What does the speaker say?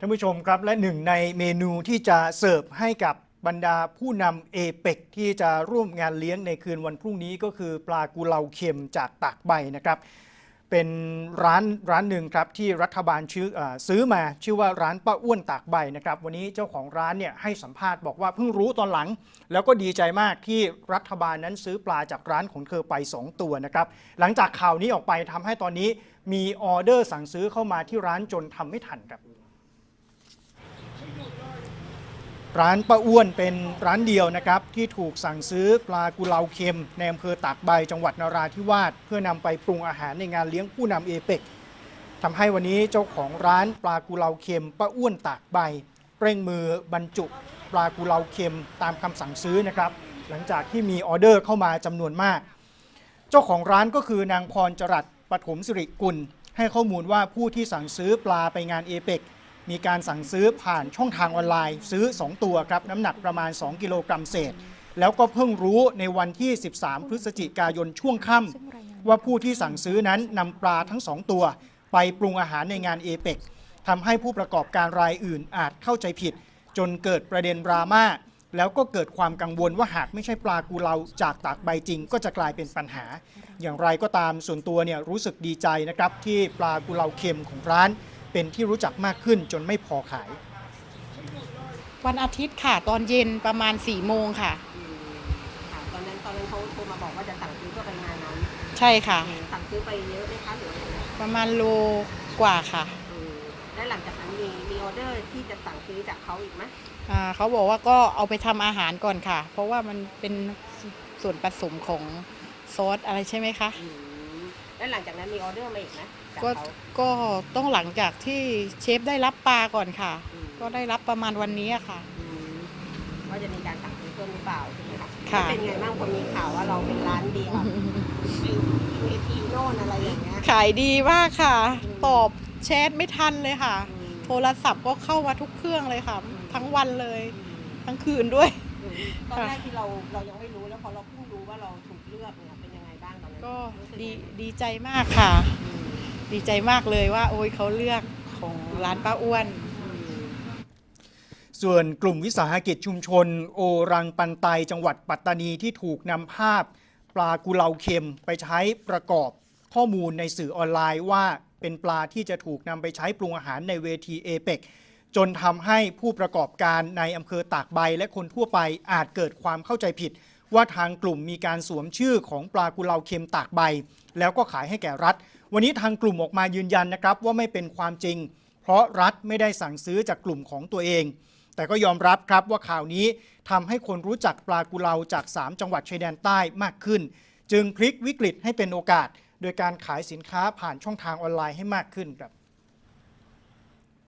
ท่านผู้ชมครับและหนึ่งในเมนูที่จะเสิร์ฟให้กับบรรดาผู้นำเอเปกที่จะร่วมงานเลี้ยงในคืนวันพรุ่งนี้ก็คือปลากุเลาเค็มจากตากใบนะครับเป็นร้านร้านหนึ่งครับที่รัฐบาลชื่ออซื้อมาชื่อว่าร้านป้าอ้วนตากใบนะครับวันนี้เจ้าของร้านเนี่ยให้สัมภาษณ์บอกว่าเพิ่งรู้ตอนหลัง แล้วก็ดีใจมากที่รัฐบาลนั้นซื้อปลาจากร้านของเธอไป 2 ตัวนะครับหลังจากข่าวนี้ออกไปทำให้ตอนนี้มีออเดอร์สั่งซื้อเข้ามาที่ร้านจนทำไม่ทันครับ ร้านป้าอ้วนเป็นร้านเดียวนะครับ ที่ถูกสั่งซื้อปลากุเลาเค็มในอำเภอตากใบจังหวัดนราธิวาสเพื่อนำไปปรุงอาหารในงานเลี้ยงผู้นำเอเปกทำให้วันนี้เจ้าของร้านปลากุเลาเค็มป้าอ้วนตากใบ เร่งมือบรรจุปลากุเลาเค็มตามคำสั่งซื้อนะครับ หลังจากที่มีออเดอร์เข้ามาจำนวนมาก เจ้าของร้านก็คือนางพรจรัสปฐมสิริกุล ให้ข้อมูลว่าผู้ที่สั่งซื้อปลาไปงานเอเปก มีการสั่งซื้อผ่านช่องทางออนไลน์ ซื้อ 2 ตัวครับน้ำหนักประมาณ 2 กิโลกรัมเศษ แล้วก็เพิ่งรู้ในวันที่ 13 พฤศจิกายนช่วงค่ำว่าผู้ที่สั่งซื้อนั้นนำปลาทั้ง 2 ตัว ไปปรุงอาหารในงานเอเปกทำให้ผู้ประกอบการรายอื่นอาจเข้าใจผิด จนเกิดประเด็นดราม่าแล้วก็เกิดความกังวลว่าหากไม่ใช่ปลากูเลาจากตากใบจริง ก็จะกลายเป็นปัญหา อย่างไรก็ตามส่วนตัวเนี่ยรู้สึกดีใจนะครับที่ปลากุเลาเค็มของร้าน เป็นที่รู้จักมากขึ้นจนไม่พอขาย วันอาทิตย์ค่ะตอนเย็นประมาณ4ี่โมงค่ะ อืมค่ะตอนนั้นตอนนั้นเขาโทรมาบอกว่าจะสั่งซื้อเพื่อไปงานนั้นใช่ค่ะ สั่งซื้อไปเยอะไหมคะหรือว่ายังไงประมาณโลกว่าค่ะอืมและหลังจากนั้นมีมีออเดอร์ที่จะสั่งซื้อจากเขาอีกไหมอ่าเขาบอกว่าก็เอาไปทำอาหารก่อนค่ะ เพราะว่ามันเป็นส่วนผสมของซอสอะไรใช่ไหมคะ อืม และหลังจากนั้นมีออเดอร์มาอีกไหมจากก็เขาก็ต้องหลังจากที่เชฟได้รับปลาก่อนค่ะ อืมก็ได้รับประมาณวันนี้อะค่ะ อืมว่าจะมีการสั่งซื้อเพิ่มหรือเปล่าใช่ไหมคะค่ะ เป็นไงบ้างพอมีข่าวว่าเราเป็นร้านเดียวเวทีโน่นอะไรอย่างเงี้ย ขายดีมากค่ะ อืม ตอบแชทไม่ทันเลยค่ะ อืม โทรศัพท์ก็เข้ามาทุกเครื่องเลยค่ะ อืม ทั้งวันเลยอืมทั้งคืนด้วยอืมตอนแรกที่เราเรายังไม่รู้แล้วพอเราเพิ่งรู้ว่าเราถูกเลือกเนี่ยเป็นยังไง บ้างตอนนั้นก็รู้สึดียังไงดีใจมากค่ะอืมดีใจมากเลยว่า โอ้ยเขาเลือกของร้านป้าอ้วน ส่วนกลุ่มวิสาหกิจชุมชน โอรังปันไตจังหวัดปัตตานีที่ถูกนำภาพปลากุเลาเค็มไปใช้ประกอบข้อมูลในสื่อออนไลน์ว่าเป็นปลาที่จะถูกนำไปใช้ปรุงอาหารในเวทีเอเปกจนทำให้ผู้ประกอบการในอำเภอตากใบและคนทั่วไปอาจเกิดความเข้าใจผิด ว่าทางกลุ่มมีการสวมชื่อของปลากุเลาเค็มตากใบ แล้วก็ขายให้แก่รัฐ วันนี้ทางกลุ่มออกมายืนยันนะครับว่าไม่เป็นความจริง เพราะรัฐไม่ได้สั่งซื้อจากกลุ่มของตัวเอง แต่ก็ยอมรับครับว่าข่าวนี้ทำให้คนรู้จักปลากุเลาจาก 3 จังหวัดชายแดนใต้มากขึ้น จึงพลิกวิกฤตให้เป็นโอกาส โดยการขายสินค้าผ่านช่องทางออนไลน์ให้มากขึ้นครับ